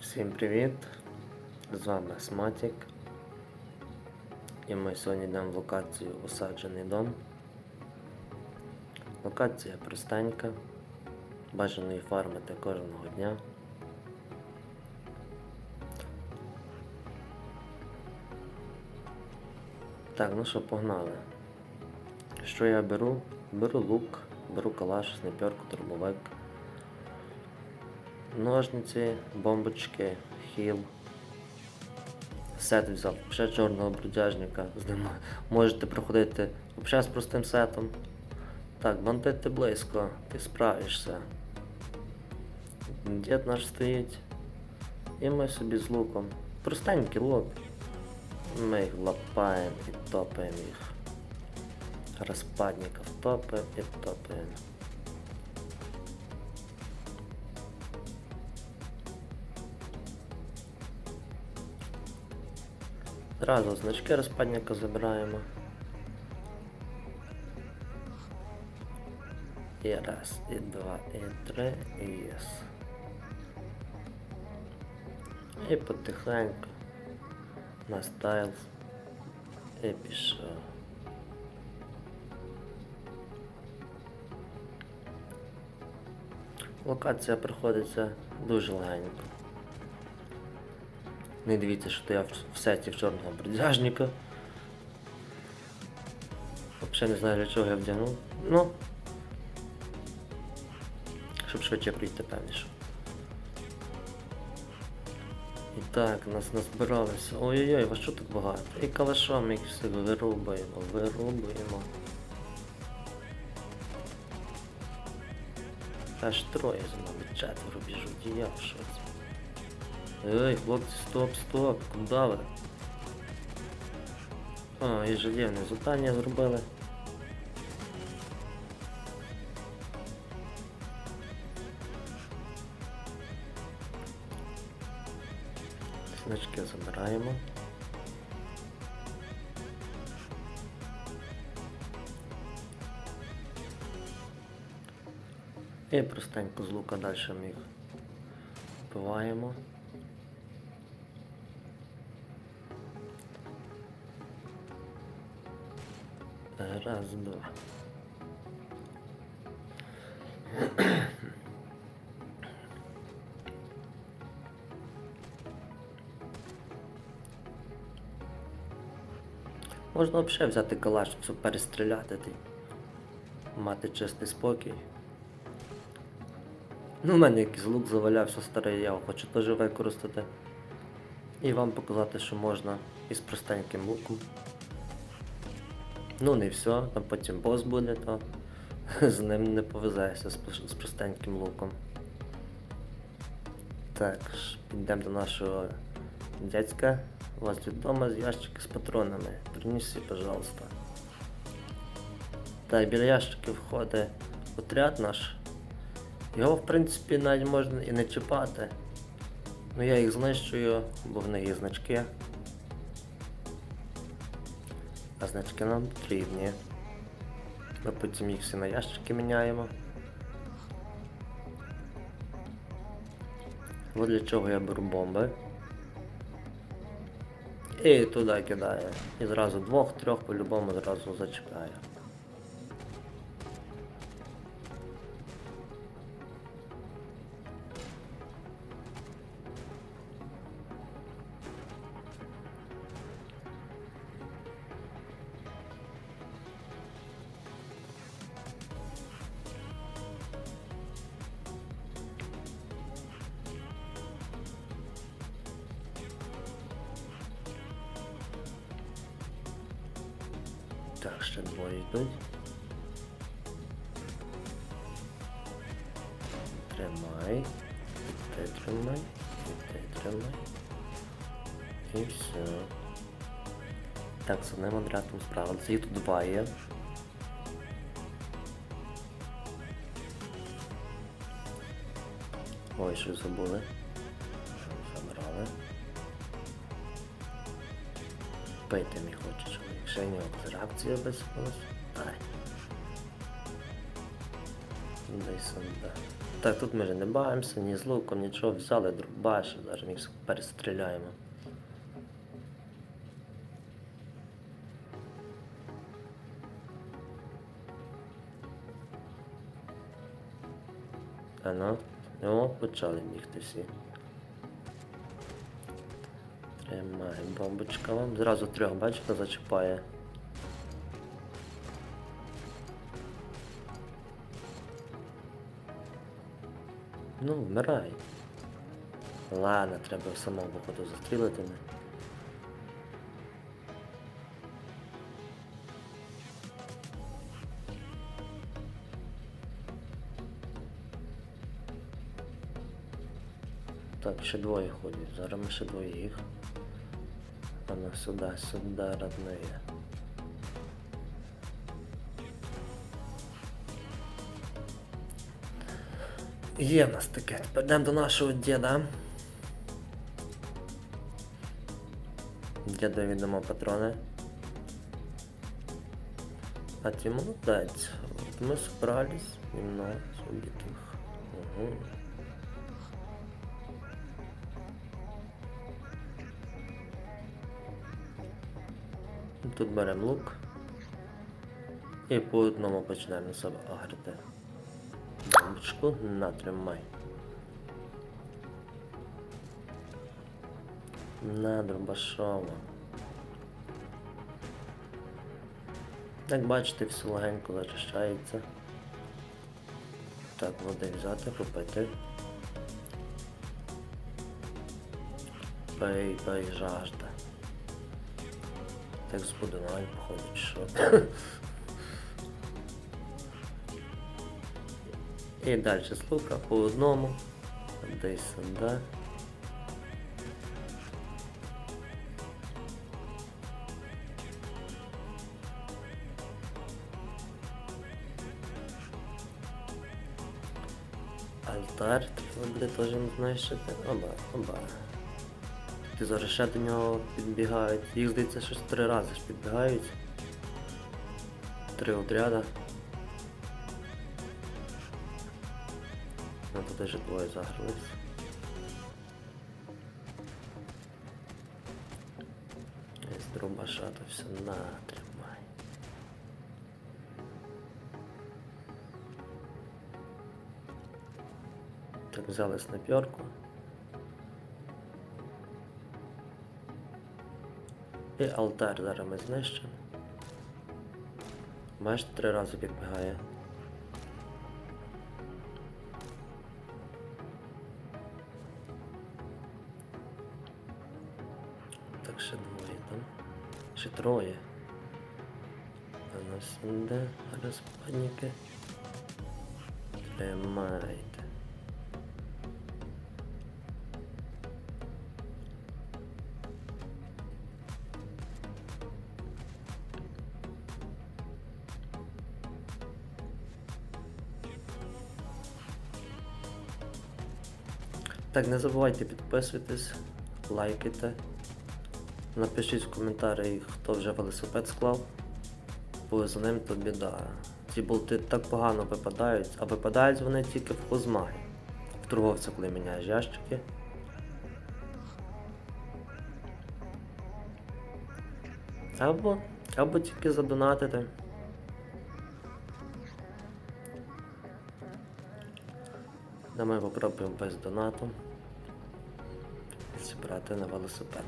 Всім привіт! З вами Сматік. І ми сьогодні йдемо в локацію Осаджений дом. Локація простенька. Бажано її фармити кожного дня. Так, ну що, погнали. Що я беру? Беру лук, беру калаш, снайперку, турбовик ножниці, бомбочки, хіл. Сет взяв, ще чорного бродяжника. З ним можете проходити взагалі з простим сетом. Так, бандити близько, ти справишся. Дід наш стоїть. І ми собі з луком. Простенький лук. Ми їх лапаємо і топаємо їх. Розпадників топаємо і топаємо. Зразу значки розпадника забираємо. І раз, і два, і три, і єс. І потихеньку на стайлз і пішов. Локація проходиться дуже легенько. Не дивіться, що я в- сеті в чорного бродяжника. Взагалі не знаю для чого я вдягнув. Ну. Щоб швидше прийти певніше. І так, нас назбиралися. Ой-ой-ой, вас що тут багато? І калашом їх всіх вирубаємо, вирубуємо. Аж троє нами, четверо біжуть, і я в шоці. Ей, хлопці, стоп, стоп, куди ви? А, і железне завдання зробили. Значки забираємо. І простенько з лука далі ми їх вбиваємо. Раз, два. Можна взагалі взяти калаш, все перестріляти ти. Мати чистий спокій. Ну, у мене якийсь лук завалявся старий, я його хочу теж використати. І вам показати, що можна із простеньким луком. Ну не все, там потім бос буде, то з ним не повезешся з, простеньким луком. Так, ж, підемо до нашого дядька. У вас вдома з ящики з патронами. Принеси, пожалуйста. Так, біля ящиків входить отряд наш. Його, в принципі, навіть можна і не чіпати. Ну я їх знищую, бо в них є значки. А значки нам потрібні. Ми потім їх всі на ящики міняємо. От для чого я беру бомби. І туди кидаю. І зразу двох-трьох по-любому зразу зачіпляю. Так, ще двоє йдуть. Тримай. І тримай. І тримай. І все. Так, з одним отрядом справилися. Їх тут два є. Ой, щось забули. Що Забрали. Пити мій хоче нього без сюди. Так, тут ми ж не баємося, ні з луком, нічого, взяли дробаш, зараз ми їх перестріляємо. А ну, почали бігти всі. Тримаємо бомбочка вам. Зразу трьох, бачите, зачіпає. Ну, вмирай. Ладно, треба самого походу застрілити мене. Так, ще двоє ходять. Зараз ми ще двоє їх. Вона сюди, сюди, родные. Є нас таке. Тепер йдемо до нашого діда. Діду віддамо патрони. А ті молодець. Ми справились немного. Угу. Тут беремо лук. І по одному почнемо себе агрити. Бомбочку натримай. На дробашова. Як бачите, все легенько зачищається. Так, води взяти, попити. Пий, пий, жажда. Так збудувань, походу, чи що. І далі з по одному. Десь сюди. Алтар, треба буде теж не знищити. Оба, оба. Ти зараз ще до нього підбігають. Їх здається, щось три рази ж підбігають. Три отряда. Ну тут вже двоє загрались. З дробаша то все натримай. Так, взяли снайперку. І алтар зараз ми знищимо. Бачите, три рази підбігає. Так, ще двоє там. Ще троє. А нас іде розпадники. Тримайте. Так, не забувайте підписуйтесь, лайкайте. Напишіть в коментарі, хто вже велосипед склав. Бо за ним то біда. Ці болти так погано випадають, а випадають вони тільки в хозмагі. В торговця, коли міняєш ящики. Або, або тільки задонатити. Давай попробуємо без донату зібрати на велосипед.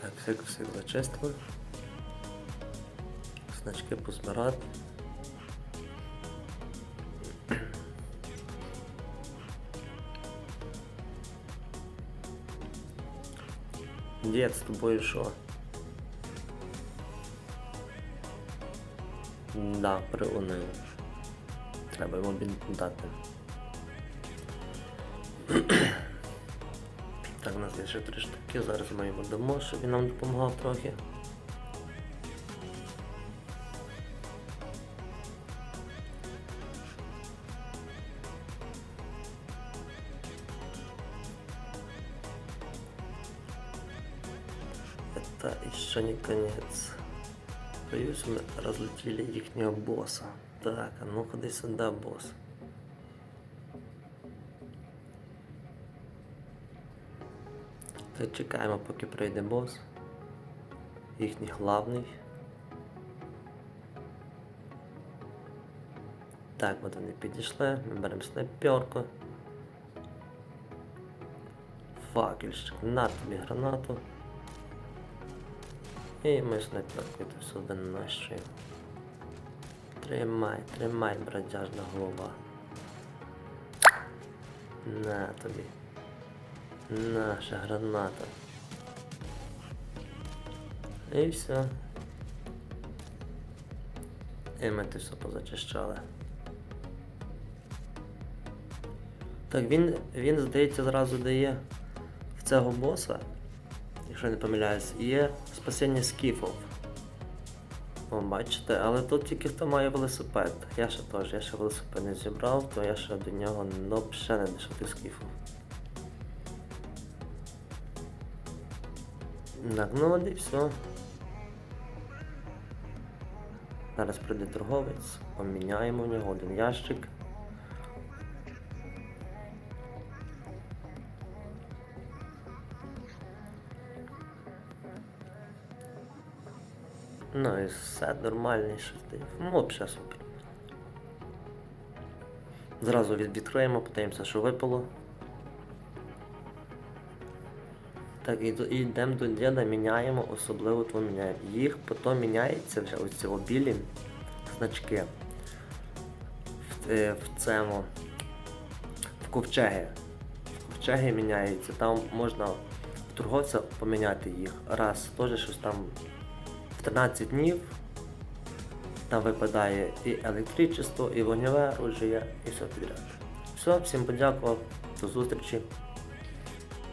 Так, всяко всіх зачистили. Значки позбирати. Дід, з тобою що? Да, приунив. Треба йому дати. Так, у нас є ще три штуки, зараз ми йому дамо, щоб він нам допомагав трохи. еще не конец. Боюсь, мы разлетели ихнего босса. Так, а ну ходи сюда, босс. Так, чекаємо, поки прийде бос. Їхній главний. Так, от вони підійшли, ми беремо снайперку. Факельщик, на тобі гранату. І ми снайперкою тут сюди нащуємо. Тримай, тримай, бродяжна голова. На тобі. Наша граната. І все. І ми це все позачищали. Так, він, він здається, зразу дає в цього боса, якщо не помиляюсь, є спасіння скіфов. О, бачите, але тут тільки хто має велосипед. Я ще теж, я ще велосипед не зібрав, то я ще до нього ну, ще не дійшов до скіфов. Так, ну і все. Зараз прийде торговець, поміняємо в нього один ящик. Ну і все нормальний щось. Ну, взагалі супер. Зразу відкриємо, подивимося, що випало. Так, і, йдемо до діда, міняємо, особливо то міняємо. Їх потім міняється вже ось ці білі значки в, е, в цьому в ковчеги. В ковчеги міняється. Там можна в торговця поміняти їх. Раз, теж щось там в 13 днів. Там випадає і електричество, і вогневе оружие, і все підряд. Все, всім подякував, до зустрічі.